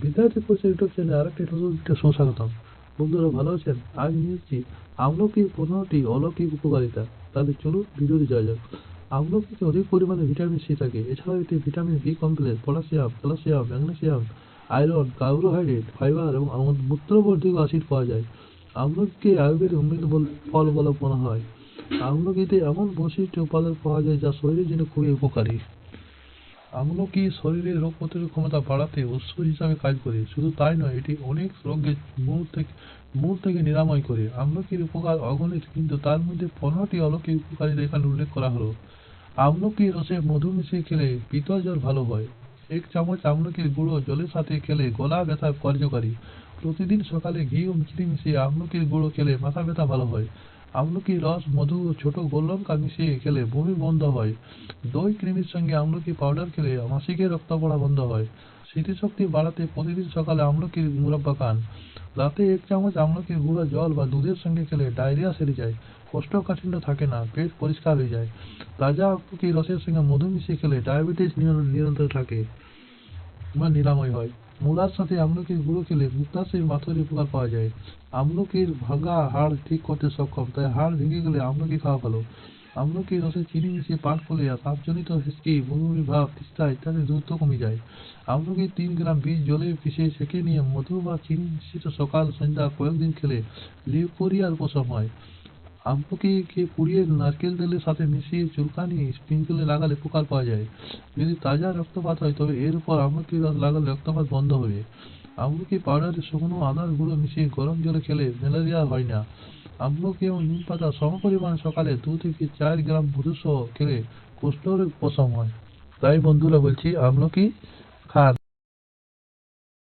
বিদ্যার্থী কোর্সের ইউটিউব চ্যানেলে আরেকটি নতুন ভিডিও সুস্বাগতম। বন্ধুরা, ভালো আছেন? আজ নিয়ে এসেছি আমলকির পনেরোটি অলৌকিক উপকারিতা। তাহলে চলুন ভিডিওতে যাওয়া যাক। আমলকিতে অধিক পরিমাণে ভিটামিন সি থাকে। এছাড়াও এতে vitamin B complex, potassium, calcium, magnesium, iron, carbohydrate, fibre এবং মূত্রবর্ধক অ্যাসিড পাওয়া যায়। আমলকিকে আয়ুর্বেদ অমৃত ফল বলে মনে হয়। আমলকিতে এমন বৈশিষ্ট্য উপাদান পাওয়া যায় যা শরীরের জন্য খুবই উপকারী। আমলকি শরীরের রোগ প্রতিরোধ ক্ষমতা বাড়াতে উৎস হিসাবে কাজ করে? শুধু তাই নয়, এটি অনেক রোগের মূল থেকে মূল থেকে নিরাময় করে। আমলকির উপকার অগণিত, কিন্তু তার মধ্যে পনেরোটি অলৌকিক উপকারিতা এখানে উল্লেখ করা হলো। আমলকি রসে মধু মিশিয়ে খেলে পিতল জ্বর ভালো হয়। এক চামচ আমলকির গুঁড়ো জলের সাথে খেলে গলা ব্যথা কার্যকারী। প্রতিদিন সকালে ঘি ও মিষ্টি মিশিয়ে আমলকির গুঁড়ো খেলে মাথা ব্যথা ভালো হয়। আমলকির রস, মধু ছোট গোললঙ্কা মিশিয়ে খেলে বমি বন্ধ হয়। দই ক্রিমের সঙ্গে আমলকি পাউডার খেলে মাসিকের রক্ত পড়া বন্ধ হয়। স্মৃতিশক্তি বাড়াতে প্রতিদিন সকালে আমলকির মুরব্বা খান। রাতে এক চামচ আমলকির গুঁড়ো জল বা দুধের সঙ্গে খেলে ডায়রিয়া সেরে যায়। কোষ্ঠকাঠিন্য থাকে না, পেট পরিষ্কার হয়ে যায়। তাজা আমলকি রসের সঙ্গে মধু মিশিয়ে খেলে ডায়াবেটিস নিয়ন্ত্রণে থাকে বা নিরাময় হয়। মূলার সাথে আমলকির গুঁড়ো খেলে মুক্তাশয়ের মাথুর উপকার পাওয়া যায়। আমলকির ভাঙা হাড় ঠিক করতে সক্ষম, তাই হাড় ভেঙে গেলে আমলকি খাওয়া ভালো। আমলকি রসে চিনি মিশিয়ে পান করলে শ্বাসজনিত হিসকি বমি ভাব তিস্তা ইত্যাদি দ্রুত কমে যায়। আমলকি তিন গ্রাম বীজ জলে পিষে সেঁকে নিয়ে মধু বা চিনি মিশ্রিত সকাল, সন্ধ্যা কয়েকদিন খেলে লিউকোরিয়ার উপশম হয়। আমলকিকে পুড়িয়ে নারকেল তেলের সাথে মিশিয়ে চুলকানি স্প্রিঙ্কলে লাগালে উপকার পাওয়া যায়। যদি তাজা রক্তপাত হয়, তবে এর উপর আমলকি রস লাগালে রক্তপাত বন্ধ হবে। আমলকি পাউডারে শুকনো আদার গুঁড়ো মিশিয়ে গরম জলে খেলে ম্যালেরিয়া হয় না। আমলকি এবং নিম পাতা সমপরিমাণ সকালে দু থেকে চার গ্রাম মধু সহ খেলে কুষ্ঠরোগ উপশম হয়। তাই বন্ধুরা বলছি, আমলকি খান।